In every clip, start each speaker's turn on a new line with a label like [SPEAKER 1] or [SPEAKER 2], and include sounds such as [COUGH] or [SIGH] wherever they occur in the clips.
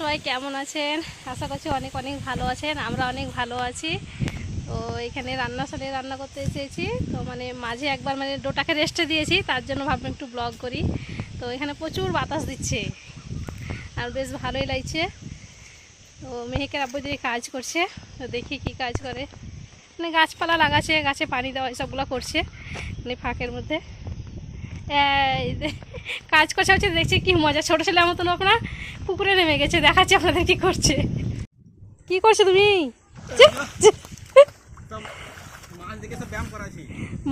[SPEAKER 1] সবাই কেমন আছেন? আশা করছি অনেক অনেক ভালো আছেন, আমরা অনেক ভালো আছি। তো এখানে রান্না সালে রান্না করতে এসেছি। তো মানে মাঝে একবার মানে ডোটাকে রেস্টে দিয়েছি, তার জন্য ভাবলাম একটু ব্লগ করি। তো এখানে প্রচুর বাতাস দিচ্ছে আর বেশ ভালোই লাগছে। তো মেহেকের আব্বু দিয়ে কাজ করছে, তো দেখি কি কাজ করে। মানে গাছপালা লাগাচ্ছে, গাছে পানি দেওয়া, এসবগুলো করছে মানে ফাঁকের মধ্যে। কাজ করছে, হচ্ছে দেখছি কি মজা, ছোটো ছেলে মতন আপনার পুকুরে নেমে গেছে, দেখাচ্ছি আপনাদের কি করছে। কি করছ তুমি?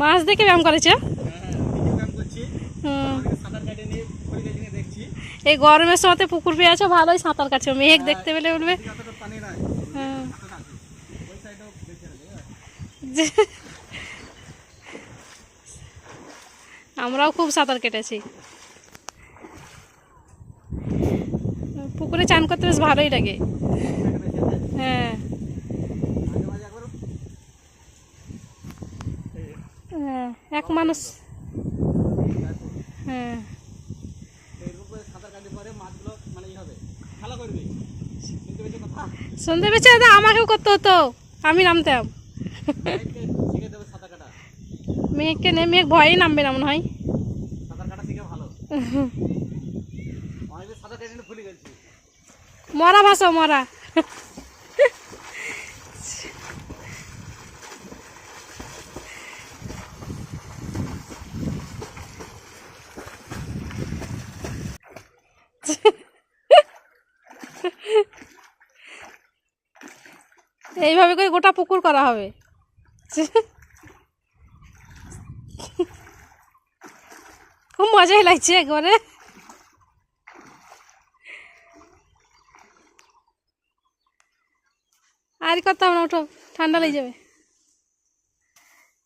[SPEAKER 2] মাছ দেখে ব্যায়াম করাছি হ্যাঁ
[SPEAKER 1] এই গরমের সময় পুকুর পেয়ে আছো, ভালোই সাঁতার কাটছো, মেঘ দেখতে পেলে
[SPEAKER 2] নাই
[SPEAKER 1] হ্যাঁ
[SPEAKER 2] সাঁতার আছে ওই সাইডেও দেখতে হবে
[SPEAKER 1] যে- আমরাও খুব সাঁতার কেটেছি। পুকুরে চান করতে বেশ ভালোই লাগে। হ্যাঁ। হ্যাঁ, এক মানুষ। হ্যাঁ। দাদা আমাকেও করতে হতো আমি নামতাম। মেঘকে নে মেঘ ভয়েই নামবে না মনে হয়। [LAUGHS] মরা ভাষা মরা। এইভাবে করে গোটা পুকুর করা হবে। মজাই লাগছে একবারে। আর করতাম না ওঠো, ঠান্ডা লেগে যাবে।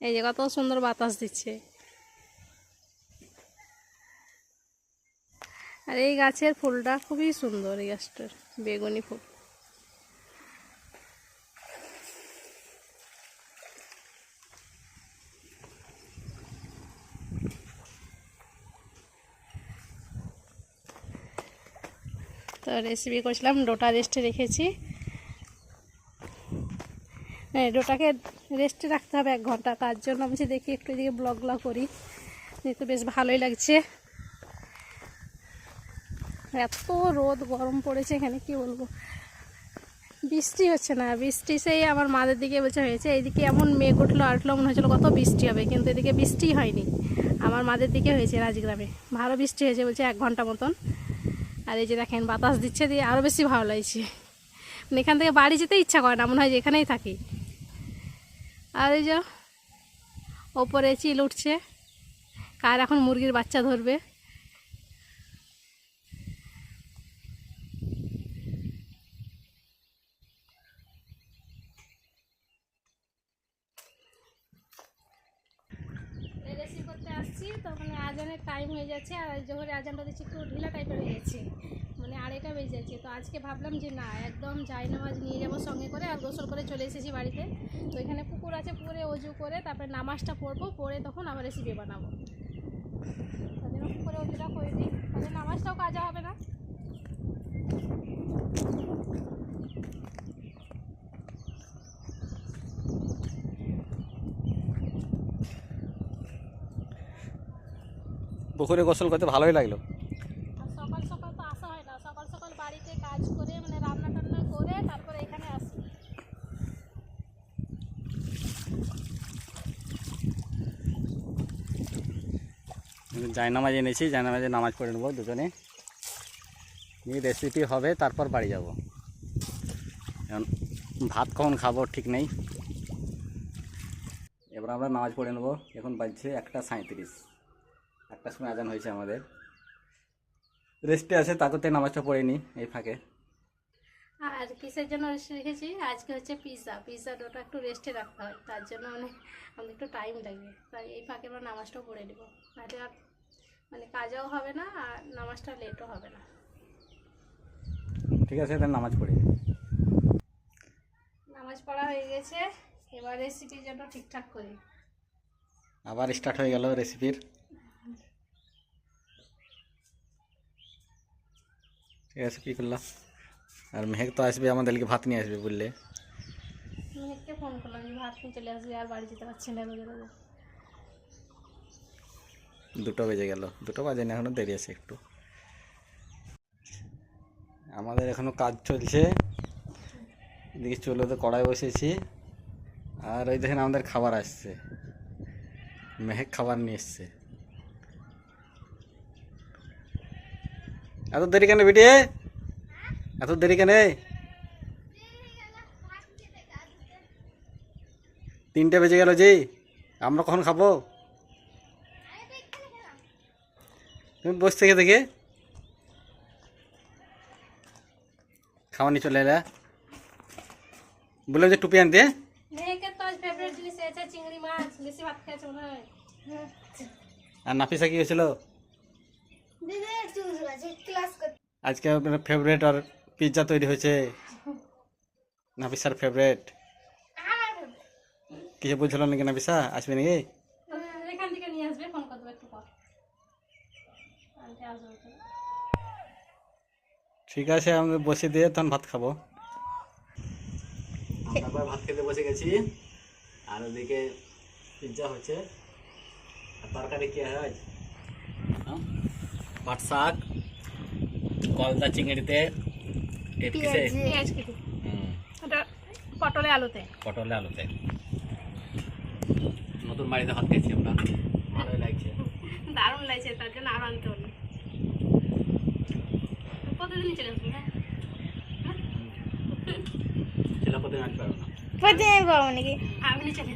[SPEAKER 1] এই যে কত সুন্দর বাতাস দিচ্ছে। আর এই গাছের ফুলটা খুবই সুন্দর এই গাছটার, বেগুনি ফুল। রেসিপি করেছিলাম, ডোটা রেস্টে রেখেছি। হ্যাঁ ডোটাকে রেস্টে রাখতে হবে এক ঘণ্টা, তার জন্য আমি দেখি একটু এদিকে ব্লগগুলো করি যেহেতু বেশ ভালোই লাগছে। এত রোদ, গরম পড়েছে এখানে, কি বলব? বৃষ্টি হচ্ছে না, বৃষ্টি সেই আমার মাদের দিকে বলছে হয়েছে, এইদিকে এমন মেঘ উঠল আটলো মনে হচ্ছিল কত বৃষ্টি হবে, কিন্তু এদিকে বৃষ্টি হয়নি। আমার মাদের দিকে হয়েছে রাজগ্রামে ভালো বৃষ্টি হয়েছে বলছে এক ঘণ্টা মতন। আর এই যে দেখেন বাতাস দিচ্ছে দিয়ে আরও বেশি ভালো লাগছে। মানে এখান থেকে বাড়ি যেতে ইচ্ছা করে না, মনে হয় যে এখানেই থাকি। আর এই যে ওপরে চিল উঠছে, কার এখন মুরগির বাচ্চা ধরবে রেসিপি করতে আসছি তো মানে আজানের টাইম হয়ে যাচ্ছে, আর জোহরে আজানটা দিচ্ছি, একটু ঢিলা টাইপের হয়ে যাচ্ছে মানে আড়াইটা বেজে যাচ্ছে। তো আজকে ভাবলাম যে না, একদম যাই নামাজ নিয়ে যাব সঙ্গে করে, আর গোসল করে চলে এসেছি বাড়িতে। তো এখানে পুকুর আছে, পুকুরে অজু করে তারপরে নামাজটা পড়ব পরে তখন আবার রেসিপি বানাবো। তাদের পুকুরে অজুটা করে দিই, তাহলে নামাজটাও কাজা হবে না?
[SPEAKER 2] পুকুরে গোসল করতে ভালোই লাগল।
[SPEAKER 1] আর সকাল সকাল তো আসা হয় না। সকাল সকাল বাড়িতে কাজ করে মানে রান্না টান্না করে তারপরে এখানে আসি।
[SPEAKER 2] জায়নামাজ এনেছি জায়নামাজে নামাজ পড়ে নেব দুজনে। নিয়ে রেসিপি হবে তারপর বাড়ি যাব। এখন ভাত কখন খাব ঠিক নেই। এবার আমরা নামাজ পড়ে নেব। এখন বাজছে একটা সাঁত্রিশ একটার সময় আজান হয়েছে আমাদের। রেস্টে আছে তাকতে নামাজটা পড়ে নিই এই ফাঁকে।
[SPEAKER 1] আর কিসের জন্য রেস্টে রেখেছি? আজকে হচ্ছে পিৎজা পিৎজা ডোটা একটু রেস্টে রাখতে হয় তার জন্য মানে আমাদের একটু টাইম লাগবে তাই এই ফাঁকে আমরা নামাজটাও পড়ে নেব। নাহলে আর মানে কাজাও হবে না আর নামাজটা লেটও হবে না।
[SPEAKER 2] ঠিক আছে তাহলে নামাজ পড়ি।
[SPEAKER 1] নামাজ পড়া হয়ে গেছে এবার রেসিপির জন্য ঠিকঠাক করি।
[SPEAKER 2] আবার স্টার্ট হয়ে গেল রেসিপির ঠিক আছে কী করলাম আর মেহেক তো আসবে আমাদেরকে ভাত নিয়ে আসবে বললে।
[SPEAKER 1] মেহেককে ফোন করলাম যে ভাত নিয়ে চলে আসবে আর বাড়ি যেতে পারছি না রোজে রোজে
[SPEAKER 2] দুটো বেজে গেল দুটো বাজে না এখনও দেরি আছে একটু। আমাদের এখনও কাজ চলছে। এদিকে চলে তো কড়াই বসেছি। আর ওই দেখেন আমাদের খাবার আসছে। মেহেক খাবার নিয়ে এসছে। এত দেরি কেন বেটে? এত দেরি কেন? তিনটে বেজে গেল জি আমরা কখন খাব? তুমি বসে থেকে দেখে। খাওয়া নিয়ে চলে এলে। বললাম যে টুপি আনতে। আর নাফিসা কি হয়েছিল?
[SPEAKER 3] দিদি
[SPEAKER 2] আজকে ফেভারেট আর পিৎজা তৈরি হয়েছে। নাফিসার ফেভারেট কিছু বলছিল নাকি নাফিসা? আসবে নাকি?
[SPEAKER 1] এখান থেকে নিয়ে আসবে ফোন করে একটু পর। আনতে আসবে তো।
[SPEAKER 2] ঠিক আছে আমি বসে দিয়ে তখন ভাত খাব। আমরা ভাত খেতে বসে গেছি। আর ওদিকে পিৎজা হচ্ছে। আর তরকারি কি হয়? হ্যাঁ? পাট শাক কলদা চিংড়িতে
[SPEAKER 1] পটলে আলুতে।
[SPEAKER 2] পটলে আলুতে। নতুন বাড়িতে ভাত খেয়েছি আমরা। ভালোই লাগছে।
[SPEAKER 1] দারুণ লাগছে তার জন্য আরও আনতে হলো প্রতিদিনই চলে আসবে হ্যাঁ?
[SPEAKER 2] ছেলে প্রতিদিন আনতে পারব না।
[SPEAKER 3] প্রতিদিন পাবো নাকি?
[SPEAKER 1] আমি চলে